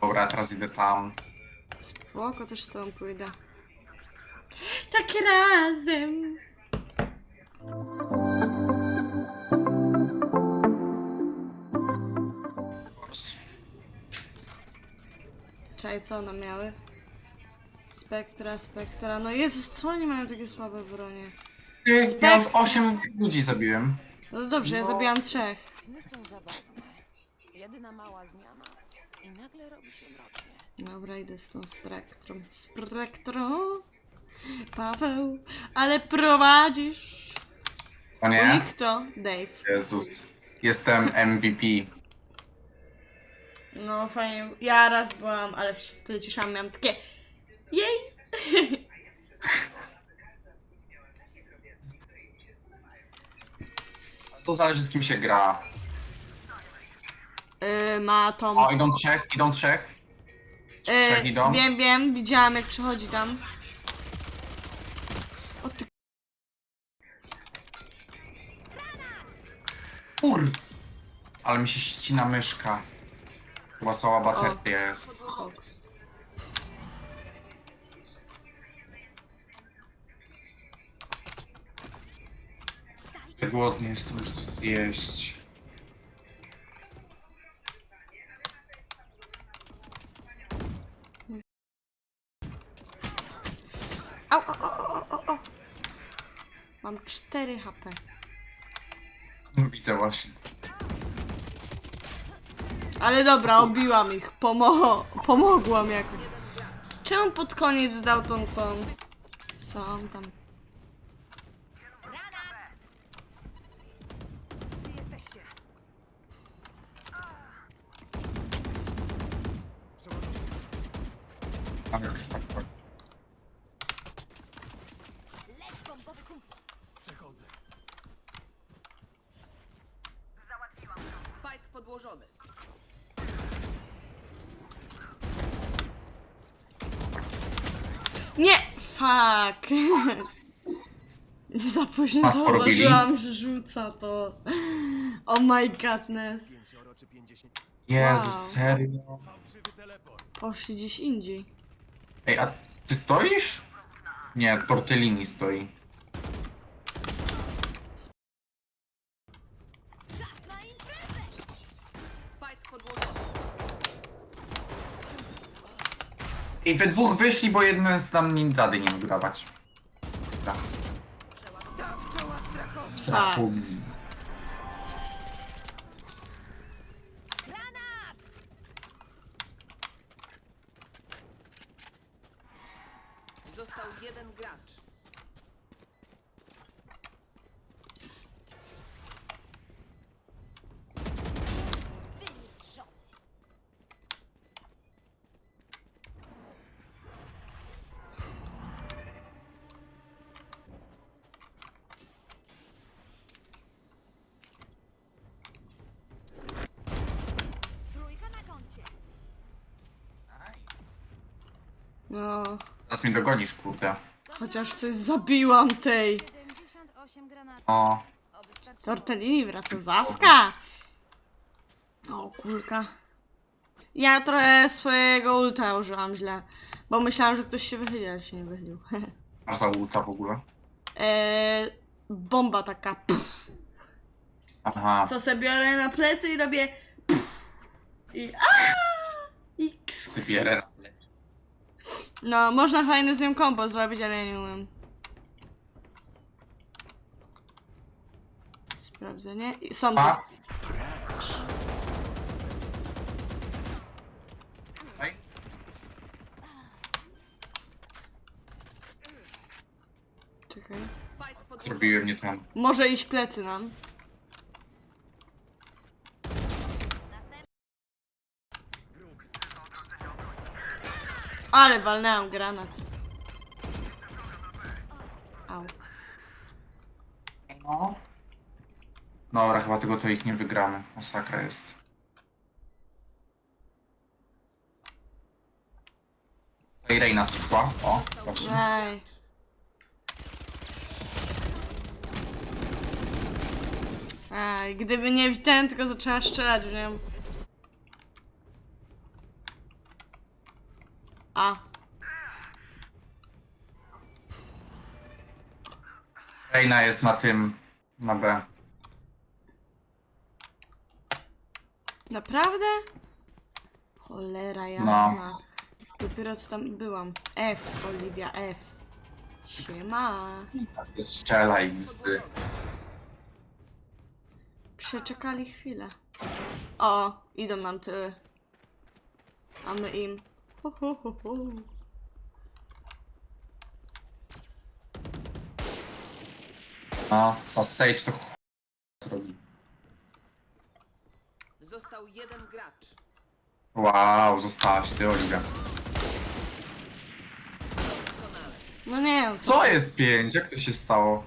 Dobra, teraz idę tam. Spoko, też z tobą pójdę. Tak razem. Czekaj, co one miały? Spektra, spektra. No Jezus, co oni mają takie słabe bronie? Ty, Ja już Spek- 8 ludzi zabiłem. No dobrze, ja zabijam trzech. Nie są zabawne. Jedyna mała zmiana i nagle robi się mrocznie. Dobra, idę z tą spektrą. Spektrą. Paweł, ale prowadzisz. O U nie? nich to Dave. Jezus. Jestem MVP. No fajnie. Ja raz byłam, ale w- wtedy cieszałam, miałam takie jej. To zależy z kim się gra. Yy, ma tą... O, idą trzech, idą trzech. Trzech Yy, idą. wiem, wiem, widziałam jak przychodzi tam. O ty Kur... Ale mi się ścina myszka. Chyba słaba bateria jest. k***o. Głodny jest, to już coś zjeść. Au, au, au, au, au, au. Mam 4 HP. No, Widzę właśnie. Ale dobra, obiłam ich. Pomo pomogłam jakoś. Czemu pod koniec dał tą tą... Co on tam? Ale fuck, fuck. Spike podłożony. Nie! Fuck! Za późno porobili? zauważyłam, że rzuca to. Oh my godness. Jezu, Wow. serio? Poszli gdzieś indziej. Ej, a ty stoisz? Nie, Tortellini stoi. Spike podłożony. I we dwóch wyszli, bo jeden z tam nie rady nie mógł dawać. Tak. Strachu. Został jeden gracz. No, Teraz mnie dogonisz, kurde. chociaż coś zabiłam tej. 78 granatów. O, Oby starczyło. Tortellini, wracozawka. O, kulka. Ja trochę swojego ulta użyłam źle. Bo myślałam, że ktoś się wychyli, ale się nie wychylił. masz za ulta w ogóle? eee, bomba taka. Pff, Aha, co sobie biorę na plecy i robię. Pff, I. A! I ks- sypierę. No, można fajny z nią kombo zrobić, ale ja nie umiem. Sprawdzenie. I Są. A? Ej, Czekaj. Zrobiłem nie tam. Może iść plecy nam. Ale walnęłam granat. Au. No. Dobra, chyba tego to ich nie wygramy. Masakra jest. Ej, Reina zszła. O. Ej. Ej, gdyby nie ten, tylko zaczęła strzelać w nią. A. Reina jest na tym, na B. Naprawdę? Cholera jasna. Dopiero co tam byłam. F, Oliwia, F. Siema. Strzelaj z... Przeczekali chwilę. O, idą nam tyły. A my im. Hu, hu, hu, hu. No, a Sage to ch... zrobi. Został jeden gracz. Wow, zostałaś ty, Oliwia. Doskonale. No nie, no co? Co jest pięć? Jak to się stało?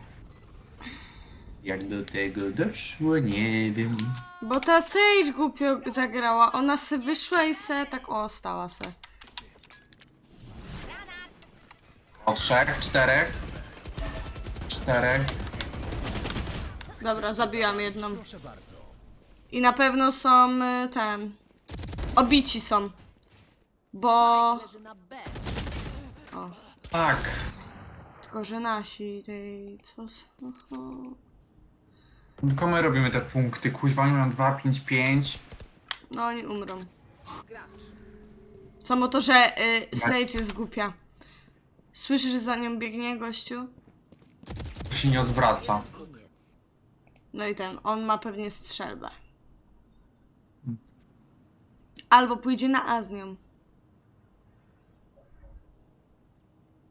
Jak do tego doszło, nie wiem. Bo ta Sage głupio zagrała. Ona se wyszła i se tak o, stała se. O trzech, czterech. Czterech. Dobra, zabiłam jedną. I na pewno są y, ten. Obici są. Bo. O, Tak. tylko że nasi tej. Co? s- oho. Tylko my robimy te punkty. Kuźwa, oni mają 2, 5, 5. No oni umrą. Samo to, że y, Sage jest głupia. Słyszysz, że za nią biegnie gościu? To się nie odwraca. No i ten, on ma pewnie strzelbę. Albo pójdzie na A z nią.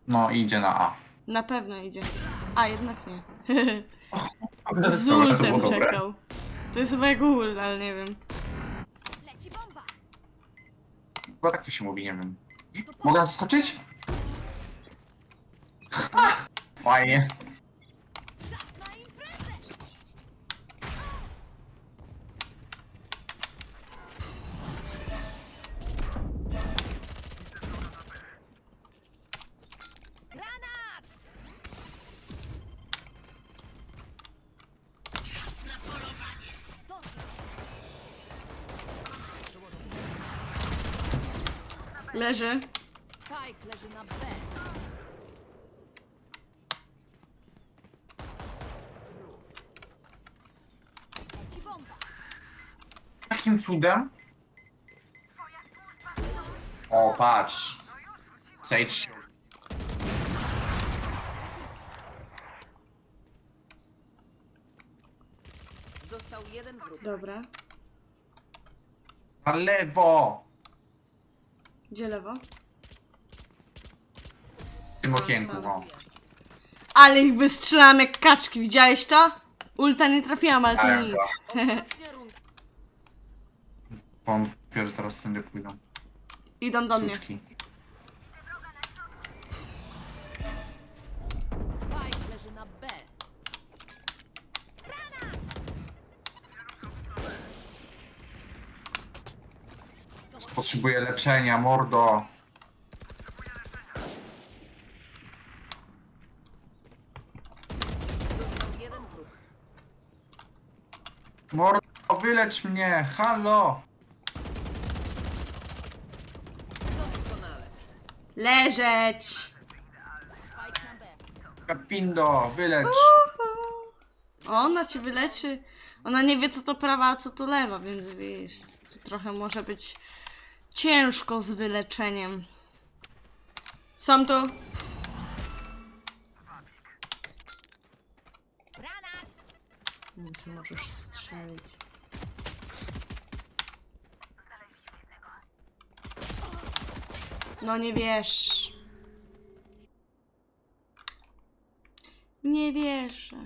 No, idzie na A. Na pewno idzie. A, jednak nie. Z ultem czekał. To jest chyba jak ult, ale nie wiem. Leci bomba! Chyba tak to się mówi, nie wiem. Mogę skoczyć? Fajnie. Leży. Spike leży na B. Jakim cudem? O, patrz. Sage się... Został jeden wróg. Dobra. Na lewo! Gdzie lewo? W tym okienku, o. Ale ich wystrzelam jak kaczki, widziałeś to? Ulta nie trafiłam, ale to Ale nic. Wątpię, że teraz tędy pójdą. Idą do mnie. Suczki. Spike leży na B. Potrzebuję leczenia, mordo. Został jeden wróg. Mordo, wylecz mnie, halo! Doskonale. Leżeć! Kapindo, wylecz! Ona cię wyleczy. Ona nie wie co to prawa, a co to lewa, więc wiesz. tu Trochę może być ciężko z wyleczeniem. Są tu. Granat! Więc możesz strzelić. No nie wiesz. Nie wierzę.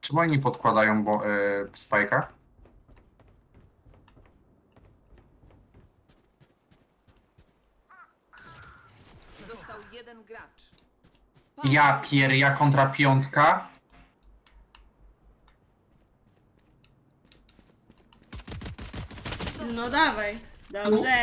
Czemu oni podkładają bo, y, spajka? Został jeden gracz. Spike Ja pier, ja kontra piątka. No dawaj. Dobrze.